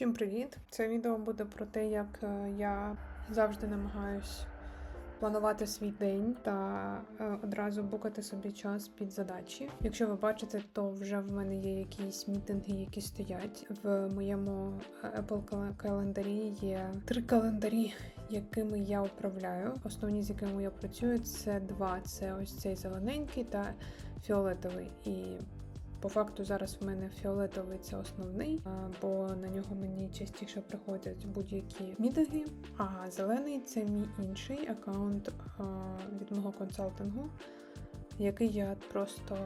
Всім привіт! Це відео буде про те, як е, я завжди намагаюсь планувати свій день та е, одразу букати собі час під задачі. Якщо ви бачите, то вже в мене є якісь мітинги, які стоять. В моєму е, Apple календарі є три календарі, якими я управляю. Основні, з якими я працюю, це два: це ось цей зелененький та фіолетовий. І по факту зараз в мене фіолетовий це основний, бо на нього мені частіше приходять будь-які мітинги. А зелений це мій інший аккаунт від мого консалтингу, який я просто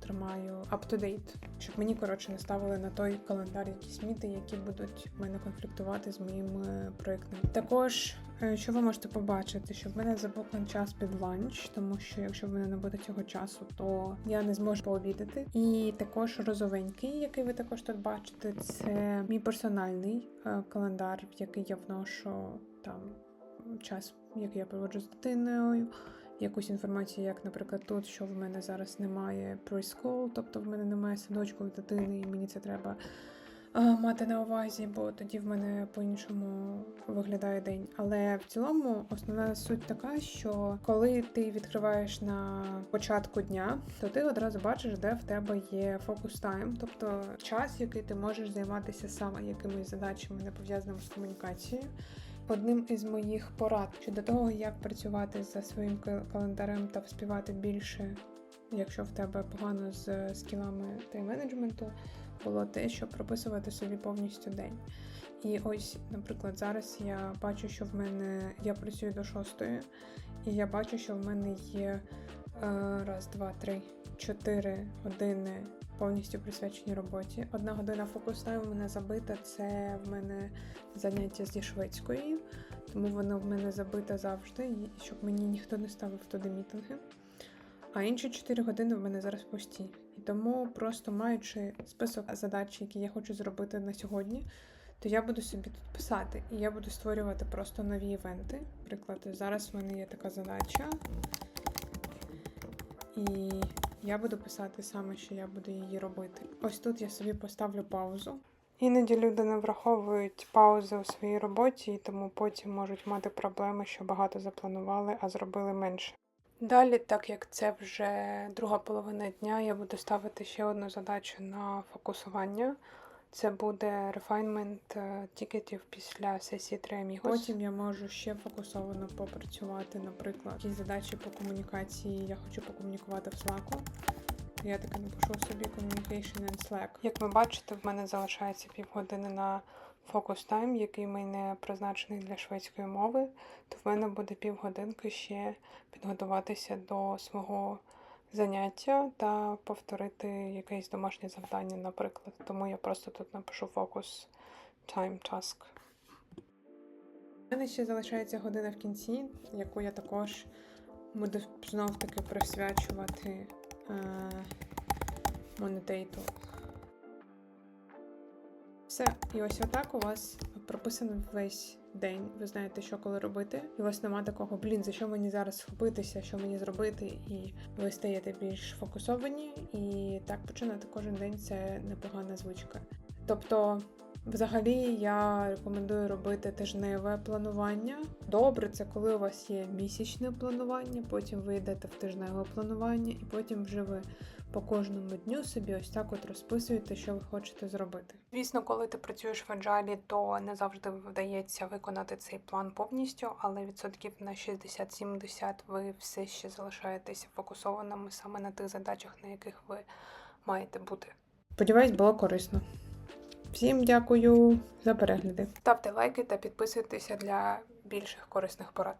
тримаю up-to-date, щоб мені коротше не ставили на той календар якісь міти, які будуть мене конфліктувати з моїм проєктом. Також е, що ви можете побачити, що в мене заблокований час під ланч, тому що якщо в мене не буде цього часу, то я не зможу пообідати. І також розовенький, який ви також тут бачите, це мій персональний е, календар, в який я вношу там час, який я проводжу з дитиною. Якусь інформацію, як, наприклад, тут, що в мене зараз немає preschool, тобто в мене немає садочку дитини, і мені це треба а, мати на увазі, бо тоді в мене по-іншому виглядає день. Але в цілому основна суть така, що коли ти відкриваєш на початку дня, то ти одразу бачиш, де в тебе є фокус тайм, тобто час, який ти можеш займатися саме якимись задачами, не пов'язаними з комунікацією. Одним із моїх порад щодо того, як працювати за своїм календарем та вспівати більше, якщо в тебе погано з скілами тайм-менеджменту, було те, щоб прописувати собі повністю день. І ось, наприклад, зараз я бачу, що в мене я працюю до шостої, і я бачу, що в мене є раз, два, три, чотири години повністю присвячені роботі. Одна година фокус тайм у мене забита. Це в мене заняття зі шведської, тому воно в мене забите завжди, щоб мені ніхто не ставив туди мітинги. А інші 4 години в мене зараз пусті. І тому, просто маючи список задач, які я хочу зробити на сьогодні, то я буду собі тут писати. І я буду створювати просто нові івенти. Наприклад, зараз в мене є така задача. І я буду писати саме, що я буду її робити. Ось тут я собі поставлю паузу. Іноді люди не враховують паузи у своїй роботі, і тому потім можуть мати проблеми, що багато запланували, а зробили менше. Далі, так як це вже друга половина дня, я буду ставити ще одну задачу на фокусування. Це буде рефайнмент тікетів після сесії 3 Потім я можу ще фокусовано попрацювати, наприклад, якісь задачі по комунікації. Я хочу покомунікувати в Slack. Я таки напишу собі Communication and Slack. Як ви бачите, в мене залишається півгодини на фокус тайм, який мене призначений для шведської мови, то в мене буде півгодинки ще підготуватися до свого заняття та повторити якесь домашнє завдання, наприклад. Тому я просто тут напишу фокус time task. У мене ще залишається година в кінці, яку я також буду знов таки присвячувати е, монетейту. Все, і ось отак у вас прописаний весь день. Ви знаєте, що коли робити. І у вас нема такого, блін, за що мені зараз схопитися, що мені зробити, і ви стаєте більш фокусовані. І так починати кожен день це непогана звичка. Тобто, взагалі, я рекомендую робити тижневе планування. Добре, це коли у вас є місячне планування, потім ви йдете в тижневе планування, і потім вже ви по кожному дню собі ось так от розписуєте, що ви хочете зробити. Звісно, коли ти працюєш в Agile, то не завжди вдається виконати цей план повністю, але відсотків на 60-70 ви все ще залишаєтеся фокусованими саме на тих задачах, на яких ви маєте бути. Сподіваюсь, було корисно. Всім дякую за перегляди. Ставте лайки та підписуйтеся для більших корисних порад.